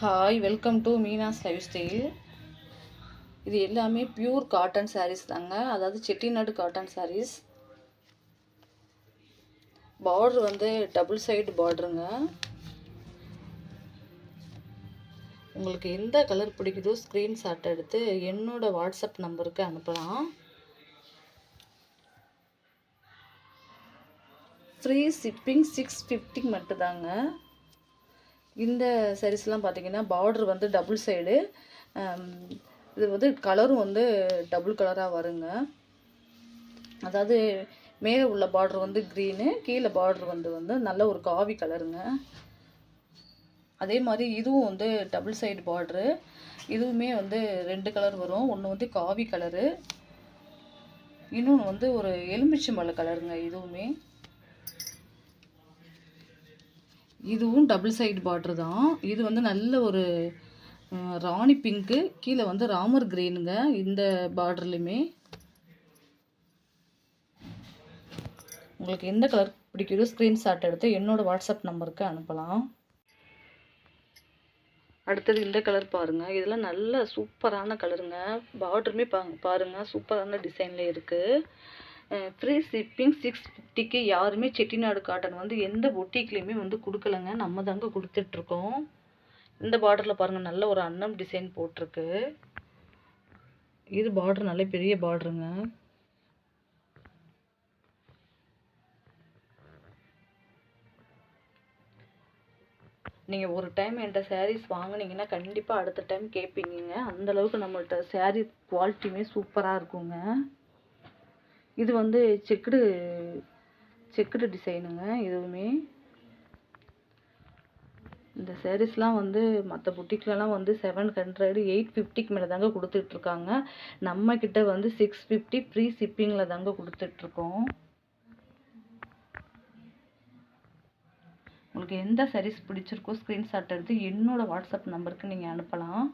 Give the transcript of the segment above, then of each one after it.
Hi welcome to Meena's life style இது எல்லாமே pure cotton saris தாங்க. அதாவது செட்டிநாடு காட்டன் சாரீஸ் பார்டர் வந்து டபுள் சைடு பார்டருங்க உங்களுக்கு எந்த கலர் பிடிக்குதோ ஸ்க்ரீன்ஷாட் எடுத்து என்னோட வாட்ஸ்அப் நம்பருக்கு அனுப்பலாம். ஃப்ரீ ஷிப்பிங் சிக்ஸ் ஃபிஃப்டி மட்டும்தாங்க. இந்த சரிஸ்லாம் பார்த்தீங்கன்னா பார்டர் வந்து டபுள் சைடு இது வந்து கலரும் வந்து டபுள் கலராக வருங்க. அதாவது மேலே உள்ள பார்டர் வந்து க்ரீனு கீழே பார்டர் வந்து வந்து நல்ல ஒரு காவி கலருங்க அதே மாதிரி இதுவும் வந்து டபுள் சைடு பார்ட்ரு இதுவுமே வந்து ரெண்டு கலர் வரும். ஒன்று வந்து காவி கலரு இன்னொன்று வந்து ஒரு எலுமிச்சம்பழ கலருங்க இதுவுமே. இதுவும் டபுள் சைடு பார்ட்ரு தான். இது வந்து நல்ல ஒரு ராணி பிங்க்கு கீழே வந்து ராமர் கிரீனுங்க இந்த பார்டர்லையுமே உங்களுக்கு எந்த கலர் பிடிக்குதோ ஸ்க்ரீன்ஷாட் எடுத்து என்னோடய வாட்ஸ்அப் நம்பருக்கு அனுப்பலாம். அடுத்தது இந்த கலர் பாருங்கள் இதெல்லாம் நல்ல சூப்பரான கலருங்க பார்டருமே பா பாருங்கள் சூப்பரான டிசைனில் இருக்குது ஃப்ரீ ஷிப்பிங் சிக்ஸ் ஃபிஃப்டிக்கு யாருமே செட்டிநாடு காட்டன் வந்து எந்த பொட்டிக்லேயுமே வந்து கொடுக்கலங்க. நம்ம தாங்க கொடுத்துட்ருக்கோம். இந்த பார்டரில் பாருங்கள் நல்ல ஒரு அன்னம் டிசைன் போட்டிருக்கு. இது பார்டர் நல்ல பெரிய பார்டருங்க நீங்கள் ஒரு டைம் என்கிட்ட சாரீஸ் வாங்கினீங்கன்னா கண்டிப்பாக அடுத்த டைம் கேட்பீங்க அந்த அளவுக்கு சாரீ குவாலிட்டியுமே சூப்பராக இருக்குங்க. இது வந்து செக்குடு செக்குடு டிசைனுங்க இதுவுமே இந்த சாரீஸ்லாம் வந்து மற்ற புட்டிக்லலாம் வந்து செவன் ஹண்ட்ரட் எயிட் ஃபிஃப்டிக்கு மேலே தாங்க கொடுத்துட்ருக்காங்க. நம்மக்கிட்ட வந்து சிக்ஸ் ஃபிஃப்டி ஃப்ரீ ஷிப்பிங்கில் தாங்க கொடுத்துட்ருக்கோம். உங்களுக்கு எந்த சாரீஸ் பிடிச்சிருக்கோ ஸ்க்ரீன்ஷாட் எடுத்து என்னோடய வாட்ஸ்அப் நம்பருக்கு நீங்கள் அனுப்பலாம்.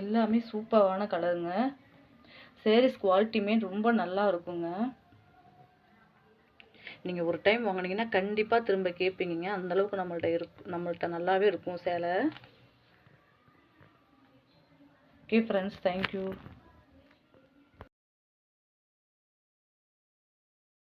எல்லாமே சூப்பரான கலருங்க sarees குவாலிட்டியுமே ரொம்ப நல்லா இருக்குங்க. நீங்கள் ஒரு டைம் வாங்குனீங்கன்னா கண்டிப்பாக திரும்ப கேட்பீங்க அந்த அளவுக்கு நம்மள்ட்ட இருக்கு நம்மள்ட்ட நல்லாவே இருக்கும் சேலை. Okay friends thank you